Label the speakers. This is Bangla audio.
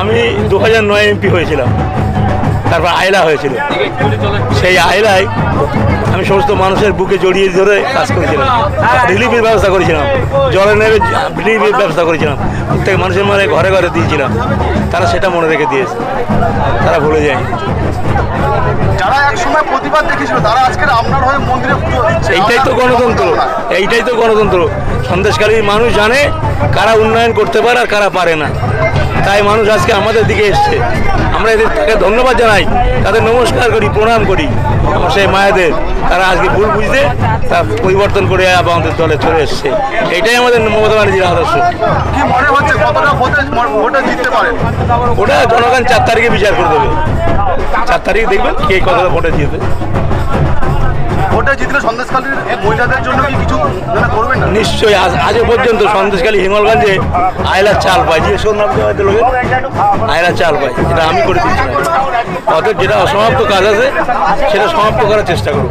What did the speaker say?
Speaker 1: আমি দু হাজার নয় এমপি হয়েছিলাম। তারপর আয়লা হয়েছিল। সেই আয়লায় আমি সমস্ত মানুষের বুকে জড়িয়ে ধরে কাজ করেছিলাম। রিলিফের ব্যবস্থা করেছিলাম। জলে নেবে রিলিফের ব্যবস্থা করেছিলাম। প্রত্যেক মানুষের মানে ঘরে ঘরে দিয়েছিলাম। তারা সেটা মনে রেখে দিয়েছে। তারা ভুলে যায়নি।
Speaker 2: যারা এক সময় প্রতিবাদ দেখিয়েছিল তারা আজকের আপনার হয়ে মন্দিরে পুজো দিচ্ছে।
Speaker 1: এইটাই তো গণতন্ত্র? এইটাই তো গণতন্ত্র। সন্দেশকারী মানুষ জানে কারা উন্নয়ন করতে পারে আর কারা পারে না। তাই মানুষ আজকে আমাদের দিকে এসছে। আমরা এদের তাকে ধন্যবাদ জানাই। তাদের নমস্কার করি প্রণাম করি। আমার সেই মায়েদের। তারা আজকে ভুল বুঝতে তা পরিবর্তন করে আমাদের দলে চলে এসছে। এটাই আমাদের মমতা ব্যানার্জির আদর্শ। ওটা জনগণ চার তারিখে বিচার করে দেবে। চার তারিখে দেখবেন কে কতটা ভোটে জিতে
Speaker 2: ভোটে জিতলে সন্দেশখালীর মহিলাদের জন্য কি
Speaker 1: নিশ্চয়ই আজ আজও পর্যন্ত সন্দেশখালী, হিঙ্গলগঞ্জে আয়লার চাল পাই যে নাম লোকে আয়লার চাল পাই এটা আমি করে দিচ্ছি অর্থাৎ যেটা অসমাপ্ত কাজ আছে, সেটা সমাপ্ত করার চেষ্টা করব।